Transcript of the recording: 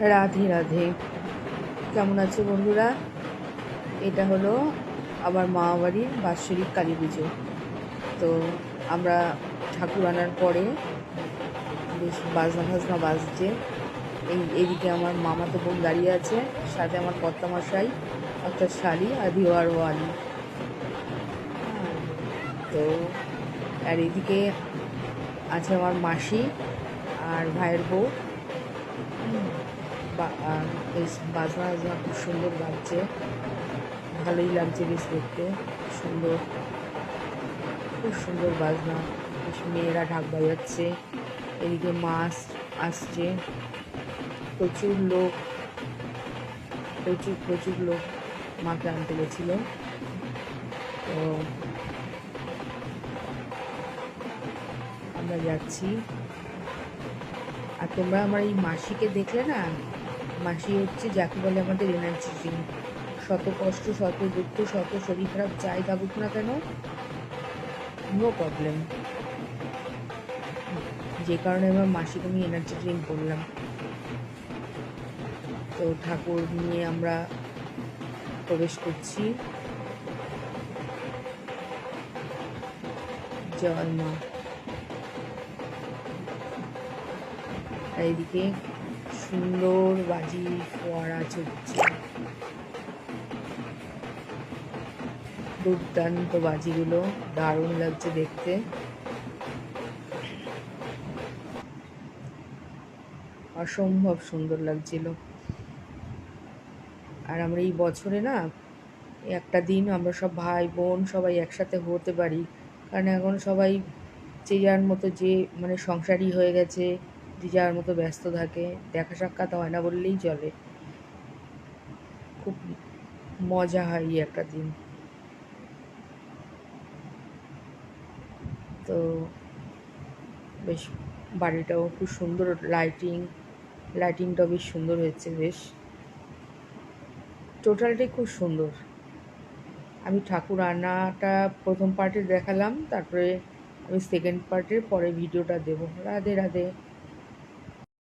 রাধে রাধে। কেমন আছো বন্ধুরা? এটা হলো আমার মা বাড়ির বাৎসরিক কালী পুজো। তো আমরা ঠাকুর আনার পরে বেশ বাজনা ফাজনা বাজছে। এই, এদিকে আমার মামাতো বোন দাঁড়িয়ে আছে, সাথে আমার কর্তামশাই, অর্থাৎ শালি আর ভিওয়ার ওয়ালি। তো, আর এদিকে আছে আমার মাসি আর ভাইয়ের বউ। বেশ বাজনা বাজনা খুব সুন্দর লাগছে, ভালোই লাগছে বেশ দেখতে, সুন্দর, খুব সুন্দর বাজনা, বেশ মেয়েরা ঢাক বাজাচ্ছে, এদিকে মাছ আসছে, প্রচুর লোক, প্রচুর প্রচুর লোক মাকে আনতে গেছিল, তো আমরা যাচ্ছি। আর তোমরা আমার এই মাসিকে দেখলে না মাসি হচ্ছে যাকে বলে আমাদের এনার্জি ড্রিঙ্ক শত কষ্ট, শত দুঃখ, শত শরীর খারাপ, যাই থাকুক না কেন নো প্রবলেম যে কারণে আমার মাসিকে আমি এনার্জি ড্রিঙ্ক করলাম। তো ঠাকুর নিয়ে আমরা প্রবেশ করছি। জয় মা। এদিকে সুন্দর বাজি ফোয়ারা চলছে। দুর্দান্ত বাজিগুলো, দারুণ লাগছে দেখতে। অসম্ভব সুন্দর লাগছিল। আর আমরা এই বছরে না, একটা দিন আমরা সব ভাই বোন সবাই একসাথে হতে পারি। কারণ এখন সবাই যে যার মতো যে মানে সংসারই হয়ে গেছে যে যার মতো ব্যস্ত থাকে, দেখা সাক্ষাৎ হয় না বললেই চলে। খুব মজা হয় এই একটা দিন। তো বেশ, বাড়িটাও খুব সুন্দর লাইটিং লাইটিংটাও বেশ সুন্দর হয়েছে বেশ। টোটালটাই খুব সুন্দর। আমি ঠাকুর আনাটা প্রথম পার্টে দেখালাম, তারপরে আমি সেকেন্ড পার্টের পরে ভিডিওটা দেবো। রাধে রাধে।